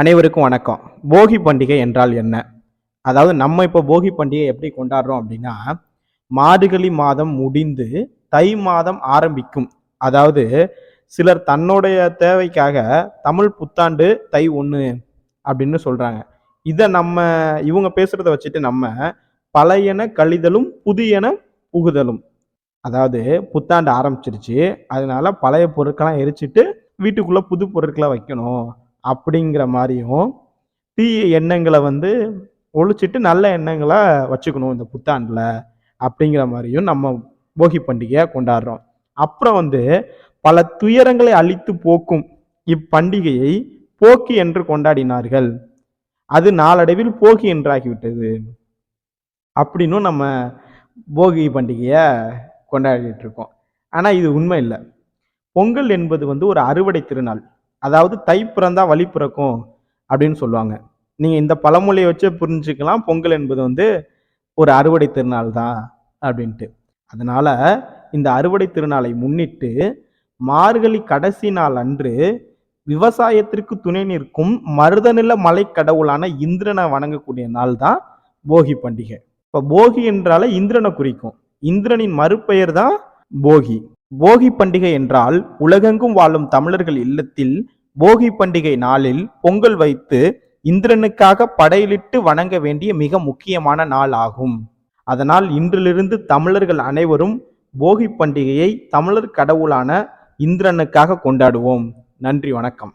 அனைவருக்கும் வணக்கம். போகி பண்டிகை என்றால் என்ன? அதாவது நம்ம இப்போ போகி பண்டிகை எப்படி கொண்டாடுறோம் அப்படின்னா மார்கழி மாதம் முடிந்து தை மாதம் ஆரம்பிக்கும். அதாவது சிலர் தன்னுடைய தேவைக்காக தமிழ் புத்தாண்டு தை ஒன்று அப்படின்னு சொல்கிறாங்க இதை நம்ம இவங்க பேசுகிறத வச்சுட்டு நம்ம பழையன கழிதலும் புதியன புகுதலும். அதாவது புத்தாண்டு ஆரம்பிச்சிருச்சு. அதனால பழைய பொருட்கள்லாம் எரிச்சிட்டு வீட்டுக்குள்ளே புது பொருட்களை வைக்கணும். அப்படிங்கிற மாதிரியும் தீய எண்ணங்களை வந்து ஒழிச்சிட்டு நல்ல எண்ணங்களை வச்சுக்கணும் இந்த புத்தாண்டில் அப்படிங்கிற மாதிரியும் நம்ம போகி பண்டிகையை கொண்டாடுறோம். அப்புறம் வந்து பல துயரங்களை அழித்து போக்கும் இப்பண்டிகையை போக்கி என்று கொண்டாடினார்கள். அது நாளடைவில் போகி என்றாகிவிட்டது. அப்படின்னும் நம்ம போகி பண்டிகையை கொண்டாடிட்டு இருக்கோம். ஆனால் இது உண்மை இல்லை. பொங்கல் என்பது வந்து ஒரு அறுவடை திருநாள். அதாவது தை பிறந்தா வழி பிறக்கும் அப்படின்னு சொல்லுவாங்க. நீங்க இந்த பழமொழியை வச்சு புரிஞ்சுக்கலாம். பொங்கல் என்பது வந்து ஒரு அறுவடை திருநாள் தான் அப்படின்ட்டு. அதனால இந்த அறுவடை திருநாளை முன்னிட்டு மார்கழி கடைசி நாள் அன்று விவசாயத்திற்கு துணை நிற்கும் மருதநில மலை கடவுளான இந்திரனை வணங்கக்கூடிய நாள் தான் போகி பண்டிகை. இப்போ போகி என்றாலே இந்திரனை குறிக்கும். இந்திரனின் மறுபெயர் தான் போகி. போகி பண்டிகை என்றால் உலகெங்கும் வாழும் தமிழர்கள் இல்லத்தில் போகி பண்டிகை நாளில் பொங்கல் வைத்து இந்திரனுக்காக படையலிட்டு வணங்க வேண்டிய மிக முக்கியமான நாள் ஆகும். அதனால் இன்றிலிருந்து தமிழர்கள் அனைவரும் போகி பண்டிகையை தமிழர் கடவுளான இந்திரனுக்காக கொண்டாடுவோம். நன்றி வணக்கம்.